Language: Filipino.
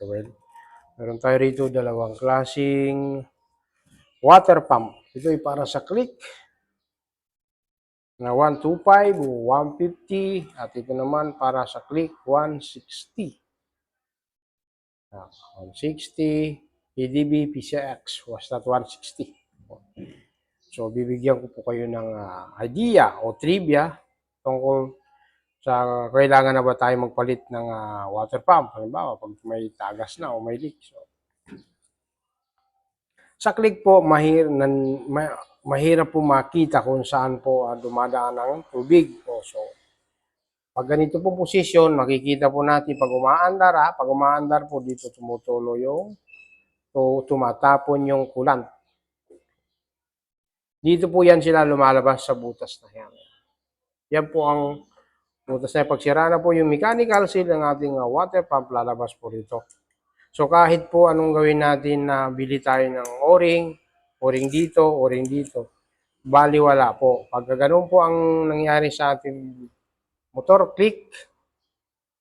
Well, meron tayo rito dalawang klasing water pump. Ito ay para sa click na 125 o 150 at ito naman para sa click 160. Ah, 160 EDB PCX was that 160. So bibigyan ko po kayo ng ah, idea o trivia tungkol sa kailangan na ba tayo magpalit ng ah, water pump. Halimbawa, pag may tagas na o may leak. So, sa click po, mahir, nan, ma- mahirap po makita kung saan po ah, dumadaan ang tubig. O, so, pag ganito po posisyon, makikita po natin pag umaandar, ha, pag umaandar po dito tumutulo yung to, tumatapon yung kulant. Dito po yan sila lumalabas sa butas na yan. Yan po ang butas na yan. Pag sira na po yung mechanical seal ng ating ah, water pump, lalabas po rito. So kahit po anong gawin natin na bili tayo ng o-ring, o-ring dito, o-ring dito, bali wala po. Pag ganun po ang nangyari sa ating motor click,